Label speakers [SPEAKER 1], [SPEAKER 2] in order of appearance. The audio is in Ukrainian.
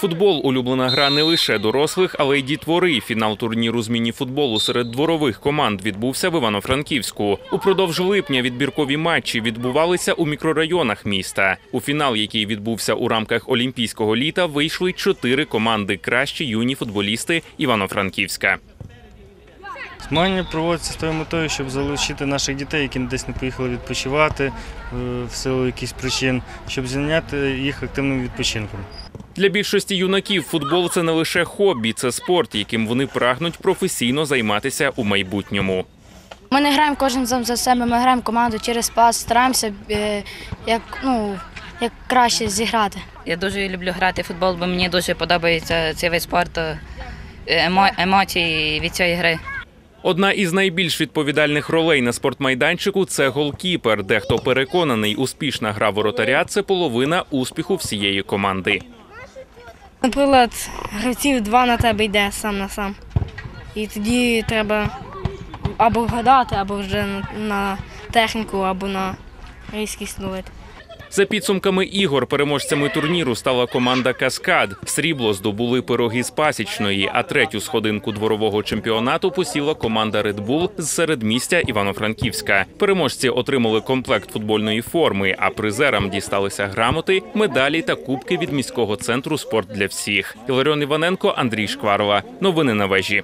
[SPEAKER 1] Футбол улюблена гра не лише дорослих, але й дітвори. Фінал турніру з міні-футболу серед дворових команд відбувся в Івано-Франківську. Упродовж липня відбіркові матчі відбувалися у мікрорайонах міста. У фінал, який відбувся у рамках Олімпійського літа, вийшли чотири команди кращі юні футболісти Івано-Франківська.
[SPEAKER 2] Змагання проводяться з тою метою, щоб залучити наших дітей, які десь не поїхали відпочивати е, в силу якихось причин, щоб зайняти їх активним відпочинком.
[SPEAKER 1] Для більшості юнаків футбол це не лише хобі, це спорт, яким вони прагнуть професійно займатися у майбутньому.
[SPEAKER 3] Ми не граємо кожен за себе, ми граємо команду через пас, стараємося е, як, ну, як краще зіграти.
[SPEAKER 4] Я дуже люблю грати в футбол, бо мені дуже подобається цей вид спорту, емо- емоції від цієї гри.
[SPEAKER 1] Одна із найбільш відповідальних ролей на спортмайданчику це голкіпер. Дехто переконаний, успішна гра воротаря це половина успіху всієї команди.
[SPEAKER 5] Наприклад, гравців два на тебе йде сам на сам. І тоді треба або вгадати, або вже на, техніку, або на різкість ловити.
[SPEAKER 1] За підсумками ігор, переможцями турніру стала команда Каскад. Срібло здобули пироги з пасічної, а третю сходинку дворового чемпіонату посіла команда Bull з середмістя Івано-Франківська. Переможці отримали комплект футбольної форми, а призерам дісталися грамоти, медалі та кубки від міського центру Спорт для всіх. Іларіон Іваненко, Андрій Шкварова. Новини на вежі.